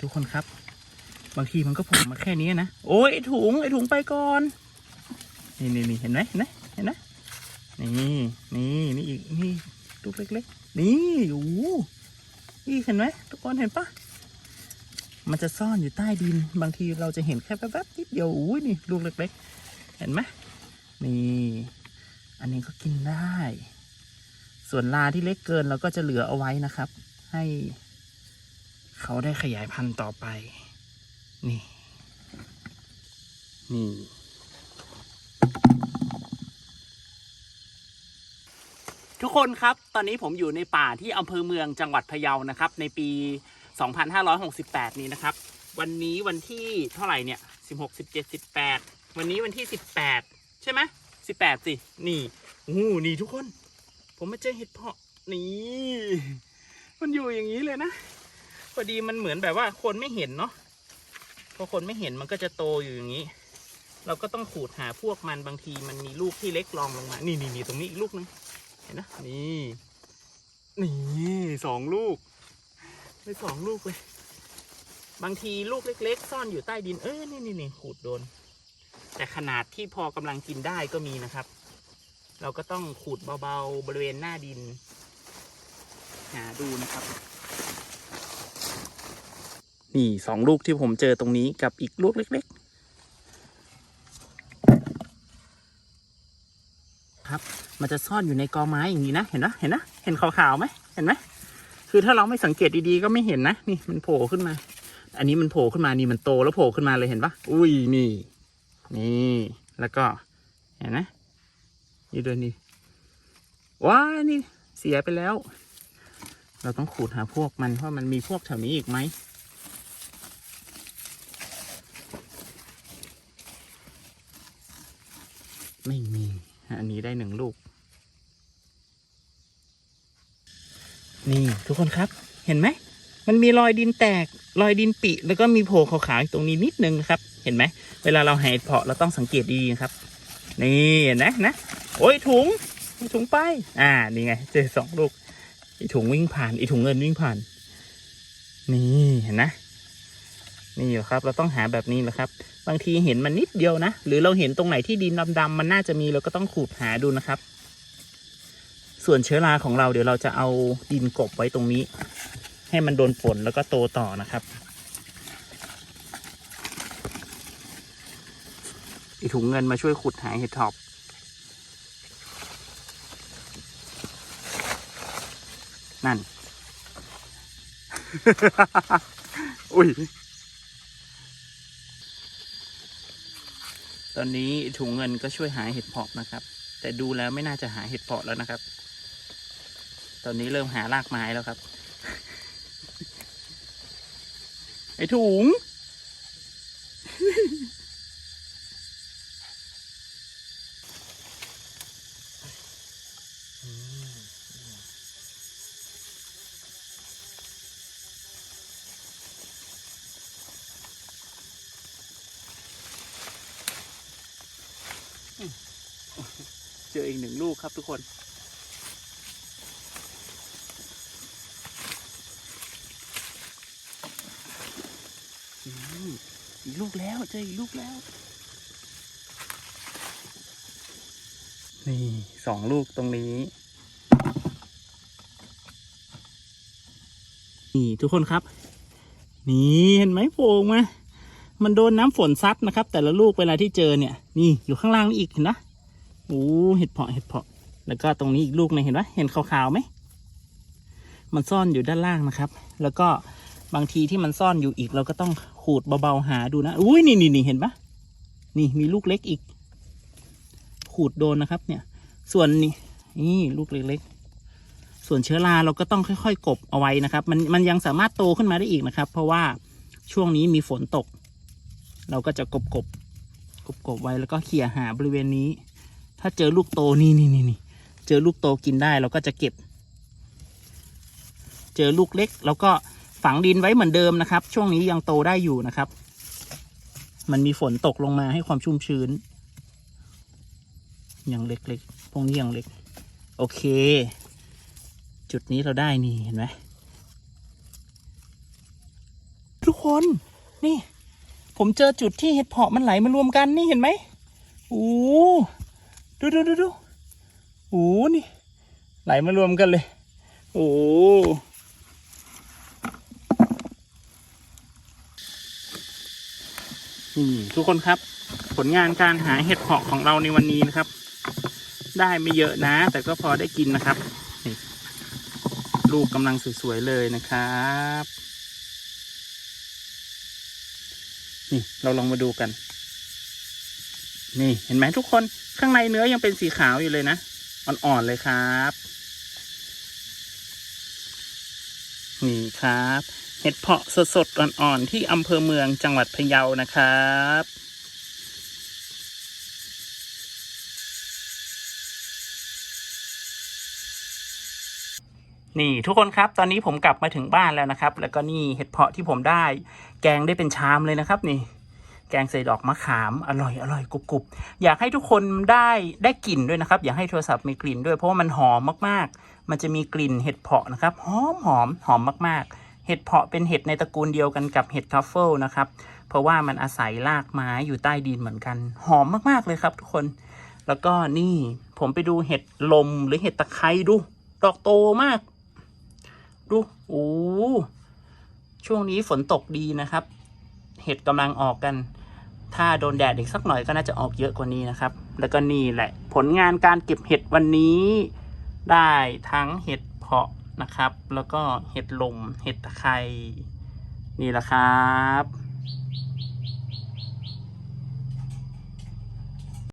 ทุกคนครับ บางทีมันก็โผล่มาแค่นี้นะ โอ้ยไอถุงไอถุงไปก่อน นี่นี่นี่เห็นไหมเห็นไหมเห็นไหมนี่นี่นี่อีกนี่ลูกเล็กๆ นี่โอ้นี่เห็นไหมทุกคนเห็นปะมันจะซ่อนอยู่ใต้ดิน บางทีเราจะเห็นแค่แป๊บๆนิดเดียวอุ้ยนี่ลูกเล็กๆ เห็นไหมนี่อันนี้ก็กินได้ ส่วนลาที่เล็กเกินเราก็จะเหลือเอาไว้นะครับ ให้ เขาได้ขยายพันธุ์ต่อไป นี่ นี่ ทุกคนครับ ตอนนี้ผมอยู่ในป่าที่อำเภอเมืองจังหวัดพะเยานะครับ ในปี 2568 นี้นะครับ วันนี้วันที่เท่าไหร่เนี่ย 16 17 18 วันนี้วันที่ 18 ใช่ไหม18 สิ นี่โอ้โหนี่ทุกคน ผมมาเจอเห็ดเพาะนี่ มันอยู่อย่างนี้เลยนะ อดีมันเหมือนแบบว่าคนไม่เห็นเนาะพอคนไม่เห็นมันก็จะโตอยู่อย่างนี้ เราก็ต้องขูดหาพวกมันบางทีมันมีลูกที่เล็กรองลงมา นี่นี่นี่ตรงนี้อีกลูกนึงเห็นนะนี่นี่สองลูกได้สองลูกเลย บางทีลูกเล็ก ๆ ซ่อนอยู่ใต้ดินเออนี่นี่นี่ขูดโดน แต่ขนาดที่พอกำลังกินได้ก็มีนะครับ เราก็ต้องขูดเบาๆบริเวณหน้าดิน หาดูนะครับ นี่สองลูกที่ผมเจอตรงนี้กับอีกลูกเล็ก ๆ ครับ มันจะซ่อนอยู่ในกอไม้อย่างนี้นะ เห็นนะเห็นนะเห็นขาวๆไหมเห็นไหมคือถ้าเราไม่สังเกตดีๆก็ไม่เห็นนะนี่มันโผล่ขึ้นมา อันนี้มันโผล่ขึ้นมานี่มันโตแล้วโผล่ขึ้นมาเลยเห็นปะอุ้ยนี่ นี่แล้วก็เห็นนะนี่ด้วยนี่ว้านี่เสียไปแล้ว เราต้องขูดหาพวกมันว่าะมันมีพวกแถวนี้อีกไหม ไม่มี อันนี้ได้หนึ่งลูก นี่ทุกคนครับ เห็นไหม มันมีรอยดินแตก รอยดินปิแล้วก็มีโผล่ขาวๆอยู่ตรงนี้นิดนึงนะครับ เห็นไหม เวลาเราหาเห็ดเพาะเราต้องสังเกตดีๆครับ นี่นไหมนะ โอ้ยถุง ถุงไป อ่า นี่ไง เจอสองลูก อีถุงวิ่งผ่าน อีถุงเงินวิ่งผ่าน นี่เห็นนะ นี่เหรอครับ เราต้องหาแบบนี้แหละครับ บางทีเห็นมันนิดเดียวนะ หรือเราเห็นตรงไหนที่ดินดำๆมันน่าจะมีเราก็ต้องขูดหาดูนะครับ ส่วนเชื้อราของเราเดี๋ยวเราจะเอาดินกบไว้ตรงนี้ ให้มันโดนฝนแล้วก็โตต่อนะครับ อีถุงเงินมาช่วยขุดหาเห็ดถอบนั่น อุ้ย ตอนนี้ถุงเงินก็ช่วยหาเห็ดเพาะนะครับ แต่ดูแล้วไม่น่าจะหาเห็ดเพาะแล้วนะครับ ตอนนี้เริ่มหารากไม้แล้วครับ ไอ้ถุง จออีกหนึ่งลูกครับทุกคน อีกลูกแล้วเจออีกลูกแล้ว นี่สองลูกตรงนี้ นี่ทุกคนครับ นี่เห็นไหมโผล่มามันโดนน้ำฝนซัดนะครับ แต่ละลูกเวลาที่เจอเนี่ย นี่อยู่ข้างล่างนี่อีกเห็นนะ โอ้เห็ดเพาะเห็ดเพาะ แล้วก็ตรงนี้อีกลูกนึงเห็นไหมเห็นขาวๆไหมมันซ่อนอยู่ด้านล่างนะครับ แล้วก็บางทีที่มันซ่อนอยู่อีก เราก็ต้องขูดเบาๆหาดูนะอุ้ยนี่นี่นี่เห็นปะนี่มีลูกเล็กอีก ขูดโดนนะครับ เนี่ย ส่วนนี่นี่ลูกเล็กๆส่วนเชื้อราเราก็ต้องค่อยๆ กบเอาไว้นะครับ มันมันยังสามารถโตขึ้นมาได้อีกนะครับ เพราะว่าช่วงนี้มีฝนตก เราก็จะกบกบกบกบไว้แล้วก็เขี่ยหาบริเวณนี้ ถ้าเจอลูกโตนี่นี่นี่นเจอลูกโตกินได้เราก็จะเก็บ เจอลูกเล็กเราก็ฝังดินไว้เหมือนเดิมนะครับ ช่วงนี้ยังโตได้อยู่นะครับ มันมีฝนตกลงมาให้ความชุ่มชื้นยังเล็กๆพวกนี้ยังเล็ก โอเค จุดนี้เราได้นี่เห็นไหมทุกคนนี่ ผมเจอจุดที่เห็ดเพาะมันไหลมารวมกันนี่เห็นไหมโอ้ ดูดูดูดูโอ้นี่ ไหลมารวมกันเลย โอ้นี่ทุกคนครับ ผลงานการหาเห็ดเพาะของเราในวันนี้นะครับ ได้ไม่เยอะนะ แต่ก็พอได้กินนะครับลูกกำลังสวย ๆ เลยนะครับ นี่เราลองมาดูกัน นี่เห็นไหมทุกคนข้างในเนื้อยังเป็นสีขาวอยู่เลยนะอ่อนๆเลยครับ นี่ครับ เห็ดเพาะสดๆอ่อนๆที่อำเภอเมืองจังหวัดพะเยานะครับนี่ทุกคนครับตอนนี้ผมกลับมาถึงบ้านแล้วนะครับ แล้วก็นี่เห็ดเพาะที่ผมได้ แกงได้เป็นชามเลยนะครับนี่ แกงใส่ดอกมะขามอร่อยอร่อยกรุบกรุบอยากให้ทุกคนได้ได้กลิ่นด้วยนะครับ อยากให้โทรศัพท์มีกลิ่นด้วยเพราะว่ามันหอมมากๆ มันจะมีกลิ่นเห็ดเพาะนะครับหอมหอมหอมมากๆ เห็ดเพาะเป็นเห็ดในตระกูลเดียวกันกับเห็ดทัฟเฟิลนะครับเพราะว่ามันอาศัยรากไม้อยู่ใต้ดินเหมือนกัน หอมมากๆเลยครับ ทุกคน แล้วก็นี่ผมไปดูเห็ดลมหรือเห็ดตะไคร้ดู ดอกโตมาก ดูโอ้ช่วงนี้ฝนตกดีนะครับ เห็ดกำลังออกกัน ถ้าโดนแดดอีกสักหน่อยก็น่าจะออกเยอะกว่านี้นะครับ แล้วก็นี่แหละผลงานการเก็บเห็ดวันนี้ ได้ทั้งเห็ดเพาะนะครับ แล้วก็เห็ดลม เห็ดตะไคร่นี่แหละครับ